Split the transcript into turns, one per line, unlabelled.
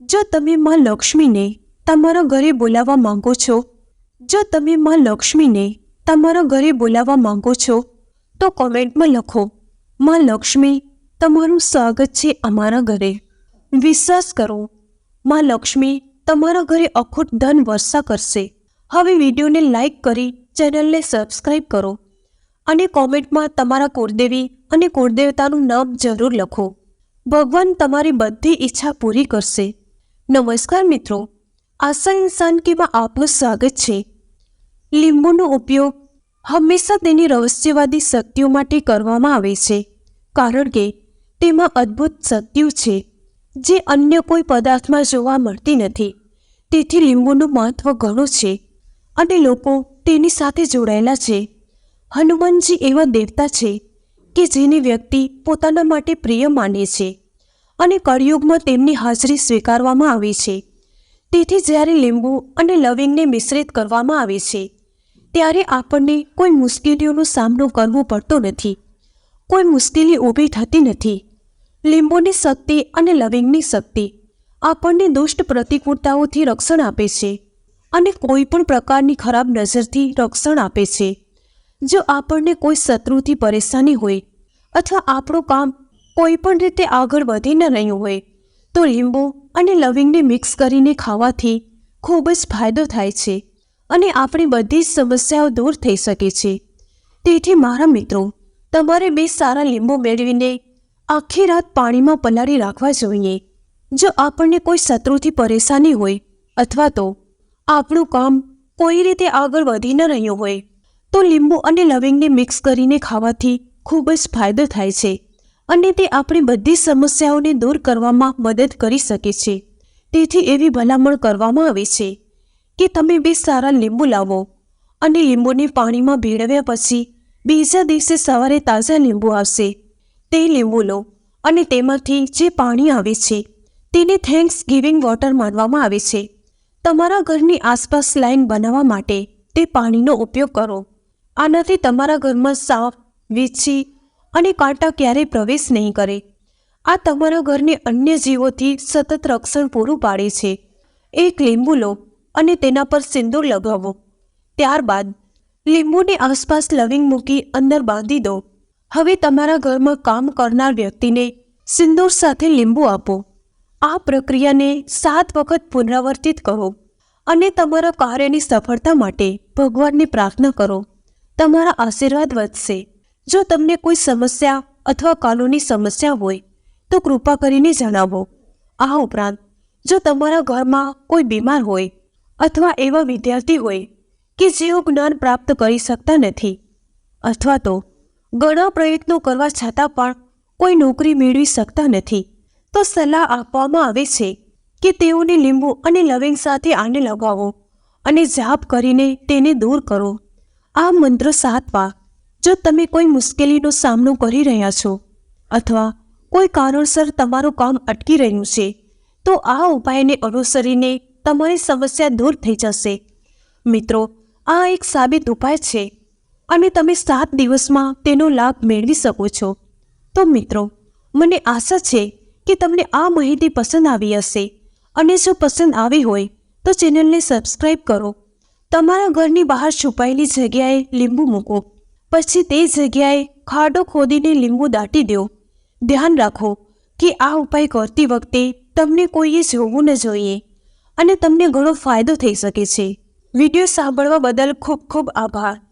જો તમે માં લક્ષ્મીને તમારા ઘરે બોલાવવા માંગો છો, જો તમે માં લક્ષ્મીને તમારા ઘરે બોલાવવા માંગો છો, તો કોમેન્ટમાં લખો, માં લક્ષ્મી, તમારું સ્વાગત છે અમારા ઘરે. વિશ્વાસ કરો, માં લક્ષ્મી, તમારા ઘરે અખૂટ ધન વર્ષા કરશે. હવે વિડીયોને લાઈક કરી ચેનલને સબસ્ક્રાઈબ કરો અને કોમેન્ટમાં તમારા કુળદેવી અને કુળદેવતાનું નામ જરૂર લખો. ભગવાન તમારી બધી ઈચ્છા પૂરી કરશે. નમસ્કાર મિત્રો. આશા ઇન્સાન કેમાં આપનું સ્વાગત છે. લીંબુનો ઉપયોગ હંમેશા તેની રહસ્યવાદી શક્તિઓ માટે કરવામાં આવે છે, કારણ કે તેમાં અદ્ભુત શક્તિઓ છે, જે અન્ય કોઈ પદાર્થમાં જોવા મળતી નથી. તેથી લીંબુનું મહત્વ ઘણું છે અને લોકો તેની સાથે જોડાયેલા છે. હનુમાનજી એવા દેવતા છે કે જેની વ્યક્તિ પોતાના માટે પ્રિય માને છે. અને કળિયુગમાં તેમની હાજરી સ્વીકારવામાં આવી છે. તેથી જ્યારે લીંબુ અને લવિંગને મિશ્રિત કરવામાં આવે છે, ત્યારે આપણને કોઈ મુશ્કેલીઓનો સામનો કરવો પડતો નથી. કોઈ મુશ્કેલી ઊભી થતી નથી. લીંબુની શક્તિ અને લવિંગની શક્તિ આપણને દુષ્ટ પ્રતિકૂળતાઓથી રક્ષણ આપે છે અને કોઈ પણ પ્રકારની ખરાબ નજરથી રક્ષણ આપે છે. જો આપણને કોઈ શત્રુથી પરેશાની હોય અથવા આપણું કામ કોઈ પણ રીતે આગળ વધી ન રહ્યું હોય, તો લીંબુ અને લવિંગને મિક્સ કરીને ખાવાથી ખૂબ જ ફાયદો થાય છે અને આપણી બધી જ સમસ્યાઓ દૂર થઈ શકે છે. તેથી મારા મિત્રો, તમારે બે સારા લીંબુ મેળવીને આખી રાત પાણીમાં પલાળી રાખવા જોઈએ. જો આપણને કોઈ શત્રુથી પરેશાની હોય અથવા તો આપણું કામ કોઈ રીતે આગળ વધી ન રહ્યું હોય, તો લીંબુ અને લવિંગને મિક્સ કરીને ખાવાથી ખૂબ જ ફાયદો થાય છે. અને તે આપણી બધી સમસ્યાઓને દૂર કરવામાં મદદ કરી શકે છે. તેથી એવી ભલામણ કરવામાં આવે છે કે તમે બે સારા લીંબુ લાવો અને લીંબુને પાણીમાં ભેળવ્યા પછી બીજા દિવસે સવારે તાજા લીંબુ આવશે. તે લીંબુ લો અને તેમાંથી જે પાણી આવે છે તેને થેન્ક્સ ગિવિંગ વોટર માનવામાં આવે છે. તમારા ઘરની આસપાસ લાઈન બનાવવા માટે તે પાણીનો ઉપયોગ કરો. આનાથી તમારા ઘરમાં સાપ વીછી અને કાંટા ક્યારેય પ્રવેશ નહીં કરે. આ તમારા ઘરને અન્ય જીવોથી સતત રક્ષણ પૂરું પાડે છે. એક લીંબુ લો અને તેના પર સિંદૂર લગાવો. ત્યારબાદ લીંબુની આસપાસ લવિંગ મૂકી અંદર બાંધી દો. હવે તમારા ઘરમાં કામ કરનાર વ્યક્તિને સિંદૂર સાથે લીંબુ આપો. આ પ્રક્રિયાને સાત વખત પુનરાવર્તિત કરો અને તમારા કાર્યની સફળતા માટે ભગવાનને પ્રાર્થના કરો. તમારા આશીર્વાદ વધશે. જો તમને કોઈ સમસ્યા અથવા કાનૂની સમસ્યા હોય, તો કૃપા કરીને જણાવો. આ ઉપરાંત, જો તમારા ઘરમાં કોઈ બીમાર હોય અથવા એવા વિદ્યાર્થી હોય કે જેઓ જ્ઞાન પ્રાપ્ત કરી શકતા નથી અથવા તો ઘણા પ્રયત્નો કરવા છતાં પણ કોઈ નોકરી મેળવી શકતા નથી, તો સલાહ આપવામાં આવે છે કે તેઓને લીંબુ અને લવિંગ સાથે આને લગાવો અને જાપ કરીને તેને દૂર કરો. આ મંત્ર સાતવા જો તમે કોઈ મુશ્કેલીનો સામનો કરી રહ્યા છો અથવા કોઈ કારણસર તમારું કામ અટકી રહ્યું છે, તો આ ઉપાયને અનુસરીને તમારી સમસ્યા દૂર થઈ જશે. મિત્રો, આ એક સાબિત ઉપાય છે અને તમે સાત દિવસમાં તેનો લાભ મેળવી શકો છો. તો મિત્રો, મને આશા છે કે તમને આ માહિતી પસંદ આવી હશે અને જો પસંદ આવી હોય, તો ચેનલને સબસ્ક્રાઈબ કરો. તમારા ઘરની બહાર છુપાયેલી જગ્યાએ લીંબુ મૂકો. પછી તે જગ્યાએ ખાડો ખોદીને લીંબુ દાટી દો ધ્યાન રાખો કે આ ઉપાય કરતી વખતે તમને કોઈએ જોવું ન જોઈએ અને તમને ઘણો ફાયદો થઈ શકે છે. વીડિયો સાંભળવા બદલ ખૂબ ખૂબ આભાર.